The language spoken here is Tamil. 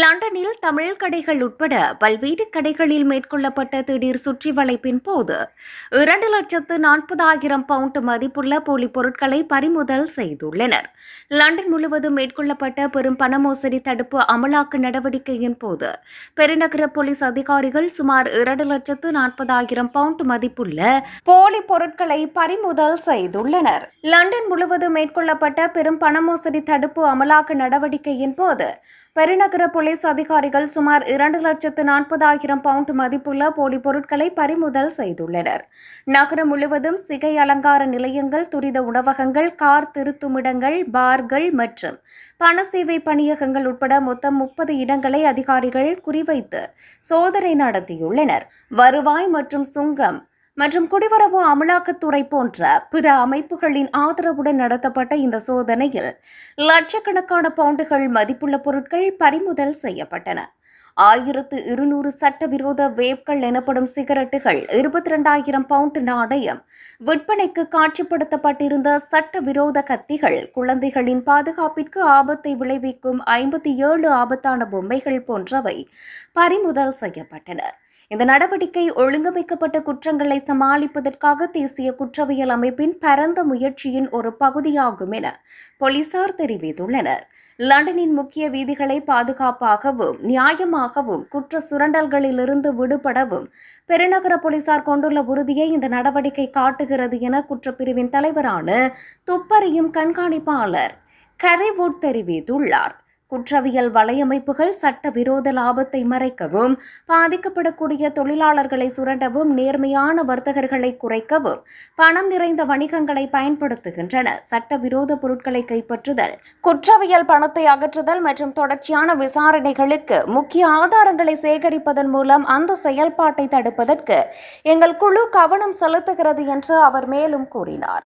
லண்டனில் தமிழ் கடைகள் உட்பட பல்வேறு கடைகளில் மேற்கொள்ளப்பட்ட திடீர் சுற்றி வளைப்பின் போது இரண்டு லட்சத்து நாற்பதாயிரம் பவுண்ட் மதிப்புள்ள போலி பொருட்களை பறிமுதல் செய்துள்ளனர். லண்டன் முழுவதும் மேற்கொள்ளப்பட்ட பெரும் பண மோசடி தடுப்பு அமலாக்க நடவடிக்கையின் போது பெருநகர போலீஸ் அதிகாரிகள் சுமார் இரண்டு லட்சத்து நாற்பதாயிரம் பவுண்ட் மதிப்புள்ள போலி பொருட்களை பறிமுதல் செய்துள்ளனர். லண்டன் முழுவதும் மேற்கொள்ளப்பட்ட பெரும் பண மோசடி தடுப்பு அமலாக்க நடவடிக்கையின் போது பெருநகர போலீஸ் அதிகாரிகள் சுமார் இரண்டு லட்சத்து நாற்பதாயிரம் பவுண்ட் மதிப்புள்ள போலி பொருட்களை பறிமுதல் செய்துள்ளனர். நகரம் முழுவதும் சிகை அலங்கார நிலையங்கள் துரித உணவகங்கள் கார் திருத்துமிடங்கள் பார்கள் மற்றும் பண சேவை பணியகங்கள் உட்பட மொத்தம் முப்பது இடங்களை அதிகாரிகள் குறிவைத்து சோதனை நடத்தியுள்ளனர். வருவாய் மற்றும் சுங்கம் மற்றும் குடிவரவு அமலாக்கத்துறை போன்ற பிற அமைப்புகளின் ஆதரவுடன் நடத்தப்பட்ட இந்த சோதனையில் லட்சக்கணக்கான பவுண்டுகள் மதிப்புள்ள பொருட்கள் பறிமுதல் செய்யப்பட்டன. ஆயிரத்து இருநூறு சட்டவிரோத வேப்கள் எனப்படும் சிகரெட்டுகள் இருபத்தி ரெண்டாயிரம் பவுண்ட் நாணயம் விற்பனைக்கு காட்சிப்படுத்தப்பட்டிருந்த சட்டவிரோத கத்திகள் குழந்தைகளின் பாதுகாப்பிற்கு ஆபத்தை விளைவிக்கும் ஐம்பத்தி ஏழு ஆபத்தான பொம்மைகள் போன்றவை பறிமுதல் செய்யப்பட்டன. இந்த நடவடிக்கை ஒழுங்கமைக்கப்பட்ட குற்றங்களை சமாளிப்பதற்காக தேசிய குற்றவியல் அமைப்பின் பரந்த முயற்சியின் ஒரு பகுதியாகும் என போலீசார் தெரிவித்துள்ளனர். லண்டனின் முக்கிய வீதிகளை பாதுகாப்பாகவும் நியாயமாகவும் குற்ற சுரண்டல்களிலிருந்து விடுபடவும் பெருநகர போலீசார் கொண்டுள்ள உறுதியை இந்த நடவடிக்கை காட்டுகிறது என குற்றப்பிரிவின் தலைவரான துப்பறியும் கண்காணிப்பாளர் கரைவுட் தெரிவித்துள்ளார். குற்றவியல் வலையமைப்புகள் சட்டவிரோத லாபத்தை மறைக்கவும் பாதிக்கப்படக்கூடிய தொழிலாளர்களை சுரண்டவும் நேர்மையான வர்த்தகர்களை குறைக்கவும் பணம் நிறைந்த வணிகங்களை பயன்படுத்துகின்றன. சட்டவிரோத பொருட்களை கைப்பற்றுதல் குற்றவியல் பணத்தை அகற்றுதல் மற்றும் தொடர்ச்சியான விசாரணைகளுக்கு முக்கிய ஆதாரங்களை சேகரிப்பதன் மூலம் அந்த செயல்பாட்டை தடுப்பதற்கு எங்கள் குழு கவனம் செலுத்துகிறது என்று அவர் மேலும் கூறினார்.